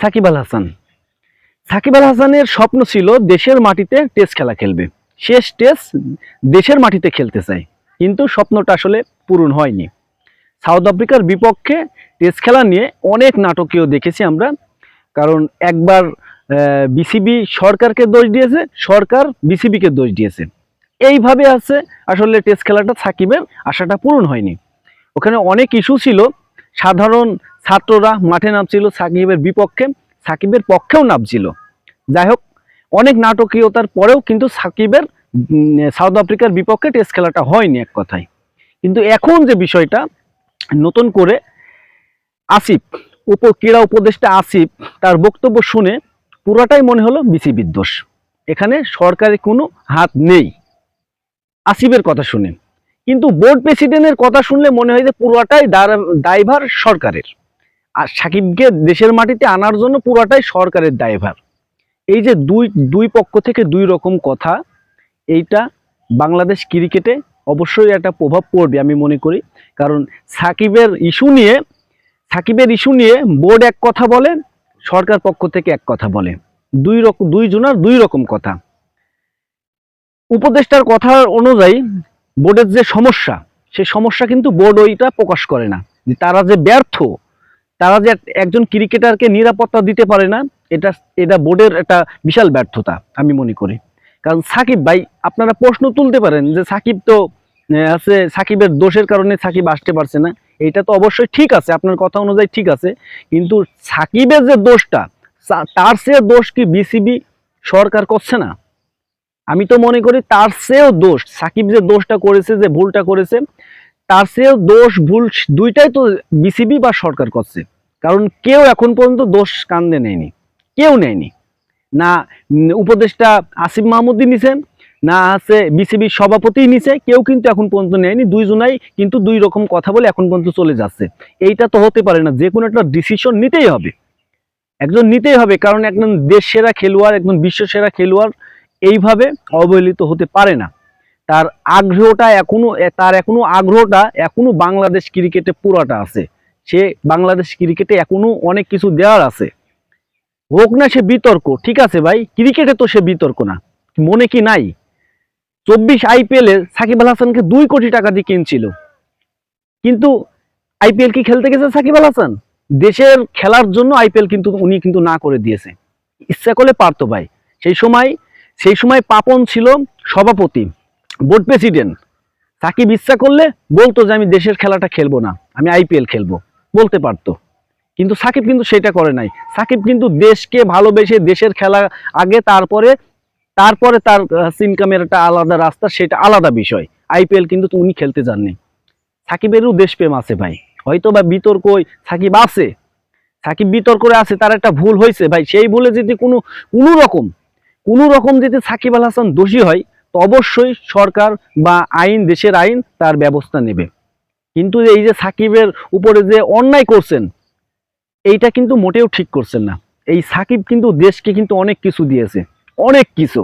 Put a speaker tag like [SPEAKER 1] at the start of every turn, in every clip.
[SPEAKER 1] সাকিব আল হাসান। সাকিব আল হাসানের স্বপ্ন ছিল দেশের মাটিতে টেস্ট খেলা খেলবে। শেষ টেস্ট দেশের মাটিতে খেলতে চায়। কিন্তু স্বপ্নটা আসলে পূরণ হয়নি। সাউথ আফ্রিকার বিপক্ষে টেস্ট খেলা নিয়ে অনেক নাটকীয় দেখেছি আমরা। কারণ একবার বিসিবি সরকারকে দোষ দিয়েছে, সরকার বিসিবিকে দোষ দিয়েছে। এইভাবে আছে আসলে টেস্ট খেলাটা সাকিবের আশাটা পূরণ হয়নি। ওখানে অনেক ইস্যু ছিল। সাধারণ ছাত্ররা মাঠে নামছিল, সাকিবের বিপক্ষে, সাকিবের পক্ষেও নামছিল। যাই হোক অনেক নাটকীয়তার পরেও কিন্তু সাকিবের সাউথ আফ্রিকার বিপক্ষে টেস্ট খেলাটা হয়নি এক কথায়। কিন্তু এখন যে বিষয়টা, নতুন করে আসিফ, উপ, ক্রীড়া উপদেষ্টা আসিফ, তার বক্তব্য শুনে পুরাটাই মনে হলো বিসি দোষ এখানে সরকারের কোনো হাত নেই। আসিফের কথা শুনে। কিন্তু বোর্ড প্রেসিডেন্টের কথা শুনলে মনে হয় যে পুরোটাই দায়ভার সরকারের। আর সাকিবকে দেশের মাটিতে আনার জন্য পুরোটাই সরকারের দায়ভার। এই যে দুই দুই পক্ষ থেকে দুই রকম কথা, এইটা বাংলাদেশ ক্রিকেটে অবশ্যই একটা প্রভাব পড়বে আমি মনে করি। কারণ সাকিবের ইস্যু নিয়ে, সাকিবের ইস্যু নিয়ে বোর্ড এক কথা বলে, সরকার পক্ষ থেকে এক কথা বলে। দুই রকম দুই জনার দুই রকম কথা। উপদেষ্টার কথা অনুযায়ী বোর্ডের যে সমস্যা, সে সমস্যা কিন্তু বোর্ড ওইটা প্রকাশ করে না। তারা যে ব্যর্থ তারা যে একজন ক্রিকেটারকে নিরাপত্তা দিতে পারে না, এটা এটা বোর্ডের একটা বিশাল ব্যর্থতা, আমি মনে করি। কারণ সাকিব ভাই, আপনারা প্রশ্ন তুলতে পারেন যে সাকিব তো আছে, সাকিবের দোষের কারণে সাকিব আসতে পারছে না। এটা তো অবশ্যই ঠিক আছে, আপনার কথা অনুযায়ী ঠিক আছে। কিন্তু সাকিবের যে দোষটা তার সে দোষ কি বিসিবি সরকার করছে না? আমি তো মনে করি তার চেয়েও দোষ, সাকিব যে দোষটা করেছে, যে ভুলটা করেছে তার চেয়েও দোষ ভুল দুইটাই তো বিসিবি বা সরকার করছে। কারণ কেউ এখন পর্যন্ত দোষ কান্দে নেয়নি। কেউ নেয়নি। না উপদেষ্টা আসিফ মাহমুদি নিছেন না আছে বিসিবির সভাপতি নিছে, কেউ কিন্তু এখন পর্যন্ত নেয়নি। দুইজনাই কিন্তু দুই রকম কথা বলে এখন পর্যন্ত চলে যাচ্ছে। এইটা তো হতে পারে না যে কোনো একটা ডিসিশন নিতেই হবে। একজন নিতেই হবে, কারণ একজন দেশ সেরা খেলোয়াড়, একজন বিশ্ব সেরা খেলোয়াড় এইভাবে অবহেলিত হতে পারে না। তার আগ্রহটা এখনও তার এখনও আগ্রহটা এখনও বাংলাদেশ ক্রিকেটে পুরাটা আছে। সে বাংলাদেশ ক্রিকেটে এখনও অনেক কিছু দেওয়ার আছে। হোক না সে বিতর্ক, ঠিক আছে ভাই? ক্রিকেটে তো সে বিতর্ক না। মনে কি নাই? চব্বিশ আইপিএলে সাকিব আল হাসানকে দুই কোটি টাকা দিয়ে কিনছিল। কিন্তু আইপিএল কি খেলতে গেছে সাকিব আল হাসান? দেশের খেলার জন্য আইপিএল কিন্তু, উনি কিন্তু না করে দিয়েছে। ইচ্ছা করলে পারতো ভাই। সেই সময় সেই সময় পাপন ছিল সভাপতি। বোর্ড প্রেসিডেন্ট, সাকিব ইচ্ছা করলে বলতো যে আমি দেশের খেলাটা খেলব না, আমি আইপিএল খেলব, বলতে পারতো। কিন্তু সাকিব কিন্তু সেটা করে নাই। সাকিব কিন্তু দেশকে ভালোবেসে দেশের খেলা আগে, তারপরে তারপরে তার ইনকামের একটা আলাদা রাস্তা, সেটা আলাদা বিষয়। আইপিএল কিন্তু উনি খেলতে যাননি। সাকিবেরও দেশপ্রেম আছে ভাই। হয়তো বা বিতর্ক সাকিব আছে। সাকিব বিতর্কে আছে, তার একটা ভুল হয়েছে ভাই। সেই ভুলে যদি কোনো কোনো রকম কোনো রকম যদি সাকিব আল হাসান দোষী হয় তো অবশ্যই সরকার বা আইন, দেশের আইন তার ব্যবস্থা নেবে। কিন্তু এই যে সাকিবের উপরে যে অন্যায় করছেন, এইটা কিন্তু মোটেও ঠিক করছেন না। এই সাকিব কিন্তু দেশকে কিন্তু অনেক কিছু দিয়েছে, অনেক কিছু।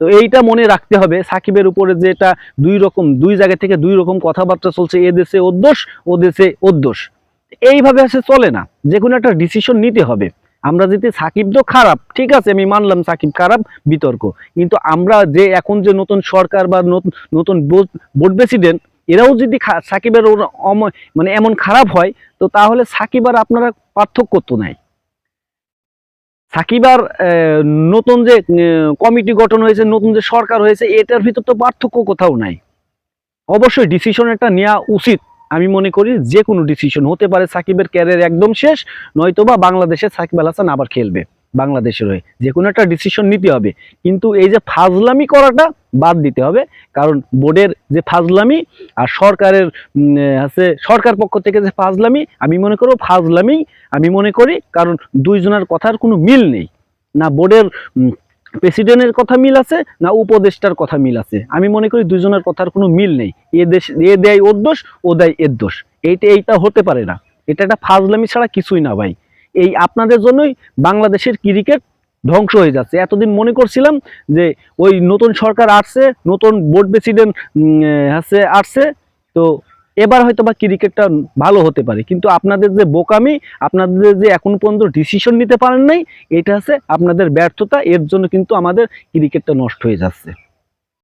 [SPEAKER 1] তো এইটা মনে রাখতে হবে, সাকিবের উপরে যে এটা দুই রকম, দুই জায়গা থেকে দুই রকম কথাবার্তা চলছে, এ দেশে ওর ও দেশে দোষ। এইভাবে আসে চলে না যে কোনো একটা ডিসিশন নিতে হবে। আমরা যদি সাকিব তো খারাপ, ঠিক আছে, আমি মানলাম সাকিব খারাপ, বিতর্ক। কিন্তু আমরা যে এখন যে নতুন সরকার বা নতুন বোর্ড প্রেসিডেন্ট এরাও যদি সাকিবের মানে এমন খারাপ হয়, তো তাহলে সাকিব আর আপনারা পার্থক্য তো নাই। সাকিব আর নতুন যে কমিটি গঠন হয়েছে, নতুন যে সরকার হয়েছে, এটার ভিতর তো পার্থক্য কোথাও নাই। অবশ্যই ডিসিশন একটা নেওয়া উচিত। আমি মনে করি যে কোনো ডিসিশন হতে পারে সাকিবের ক্যারিয়ার একদম শেষ নয়তো বা বাংলাদেশে সাকিব আল হাসান আবার খেলবে, বাংলাদেশের হয়ে। যে কোনো একটা ডিসিশন নিতে হবে। কিন্তু এই যে ফাজলামি করাটা বাদ দিতে হবে, কারণ বোর্ডের যে ফাজলামি আর সরকারের আছে, সরকার পক্ষ থেকে যে ফাজলামি, আমি মনে করব ফাজলামি, আমি মনে করি কারণ দুইজনের কথার কোনো মিল নেই। না বোর্ডের প্রেসিডেন্টের কথা মিল আছে না উপদেষ্টার কথা মিল আছে? আমি মনে করি দুইজনের কথার কোনো মিল নেই। এ দেশ, এ দেয় ওর দোষ, ও দেয় এর দোষ। এইটা এইটা হতে পারে না। এটা একটা ফাজলামি ছাড়া কিছুই না ভাই। এই আপনাদের জন্যই বাংলাদেশের ক্রিকেট ধ্বংস হয়ে যাচ্ছে। এতদিন মনে করছিলাম যে ওই নতুন সরকার আসছে, নতুন বোর্ড প্রেসিডেন্ট আছে, আসছে, তো এবার হয়তো বা ক্রিকেটটা ভালো হতে পারে। কিন্তু আপনাদের যে বোকামি, আপনাদের যে এখন পর্যন্ত ডিসিশন নিতে পারেন নাই, এটা আছে আপনাদের ব্যর্থতা, এর জন্য কিন্তু আমাদের ক্রিকেটটা নষ্ট হয়ে যাচ্ছে।